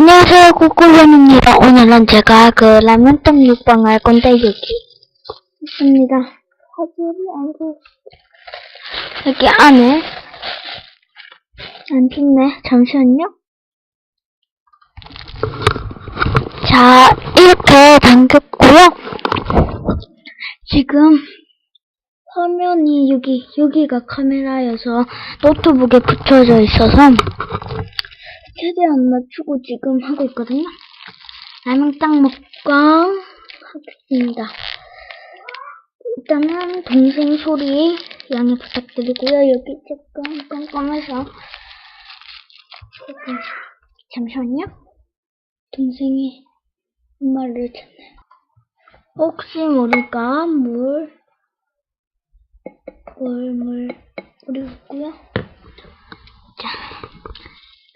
안녕하세요, 꼬꼬련입니다. 오늘은 제가 그 라면 떡 육방을 할 건데, 여기 있습니다. 여기 안에, 안 좋네. 잠시만요. 자, 이렇게 담겼고요. 지금, 화면이 여기, 여기가 카메라여서 노트북에 붙여져 있어서, 최대한 맞추고 지금 하고 있거든요. 라면땅 먹방 하겠습니다. 일단은 동생 소리 양해 부탁드리고요. 여기 조금 깜깜해서 조금 잠시만요. 동생이 말을 듣네요. 혹시 모르니까 물, 물, 물 뿌리고요.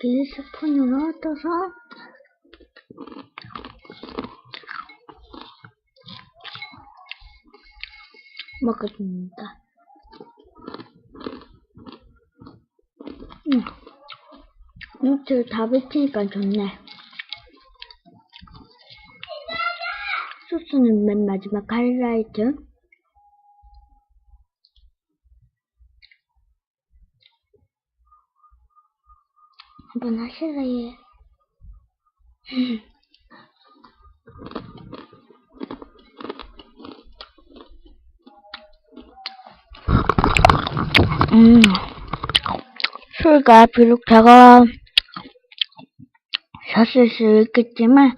자. 그 스푼으로 떠서 먹어줍니다. 음, 이틀 다 뱉으니까 좋네. 소스는 맨 마지막 하이라이트. 한번 하실래요? 음, 술가 비록 셨을 수 있겠지만,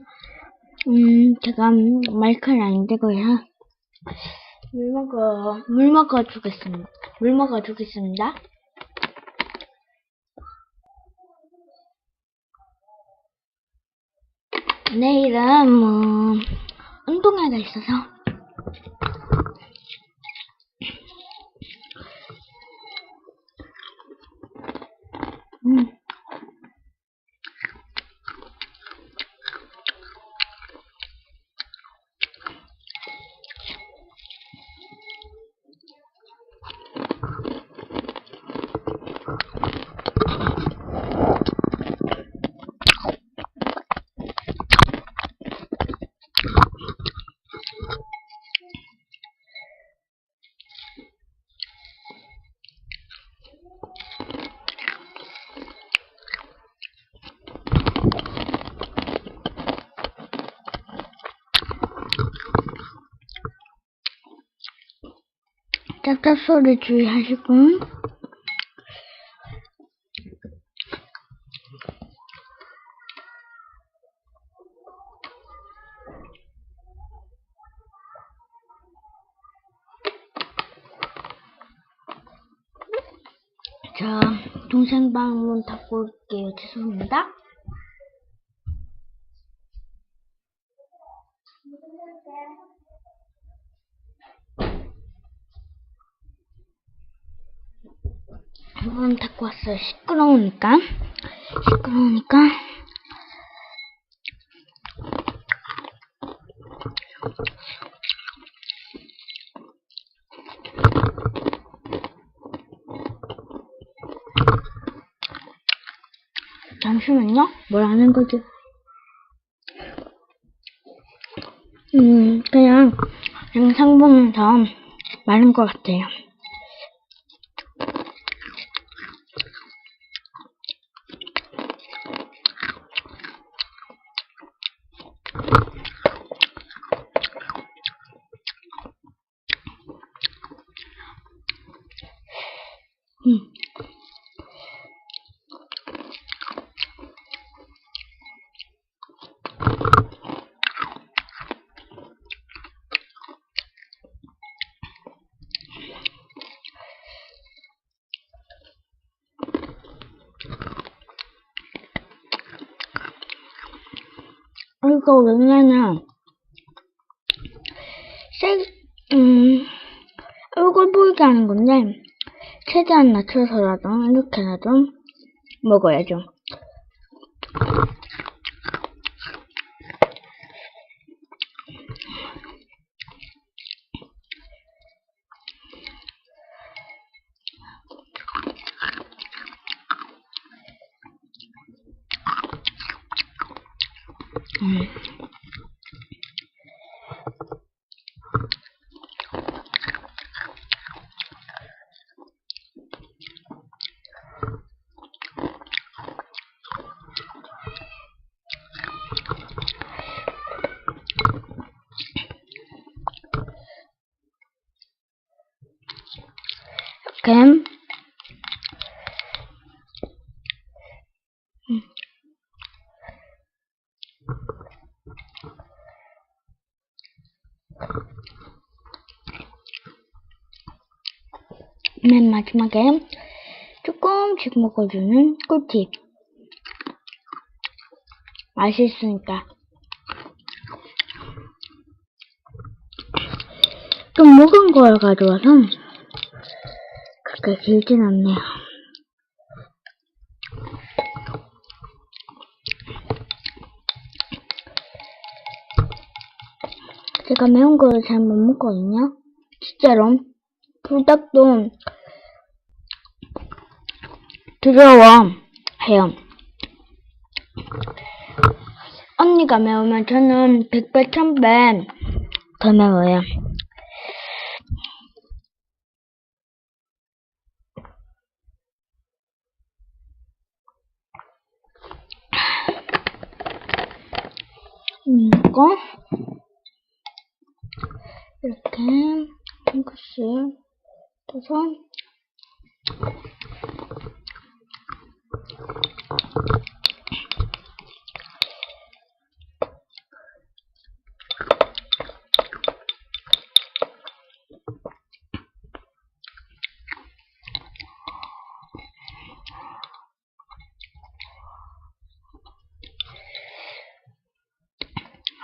음, 제가 마이크는 안 되고요. 물 먹어, 물 먹어 주겠습니다. 물 먹어 주겠습니다. 내일은 뭐 운동회가 있어서 음. 짝짝 소리 주의하시고 자, 동생 방문 닫고 올게요. 죄송합니다. 문 닫고 왔어요. 시끄러우니까. 시끄러우니까. 잠시만요. 뭘 하는 거지? 음, 그냥 영상 보면서 말한 것 같아요. 음. 이거 원래는 세, 음, 얼굴 보이게 하는 건데 최대한 낮춰서라도 이렇게라도 먹어야죠. 음. 이렇게 맨 마지막에 조금씩 먹어주는 꿀팁. 맛있으니까. 좀 먹은 걸 가져와서 그렇게 길진 않네요. 제가 매운 걸잘못 먹거든요. 진짜로. 불닭도 두려워 해요. 언니가 매우면 저는 100배, 1000배 더 매워요. 음, 이거? 이렇게 한 컷씩 떠서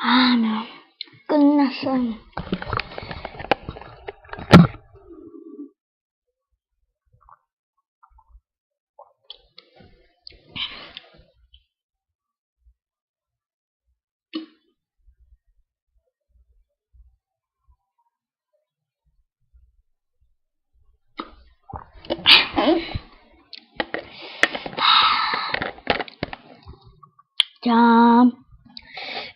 아, 매워. 끝났어요. 자,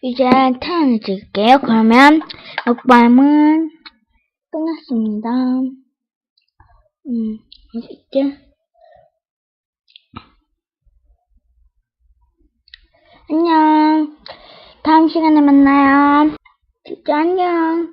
이제 탄을 찍을게요. 그러면 먹방은 끝났습니다. 음, 어딨지? 안녕. 다음 시간에 만나요. 진짜 안녕.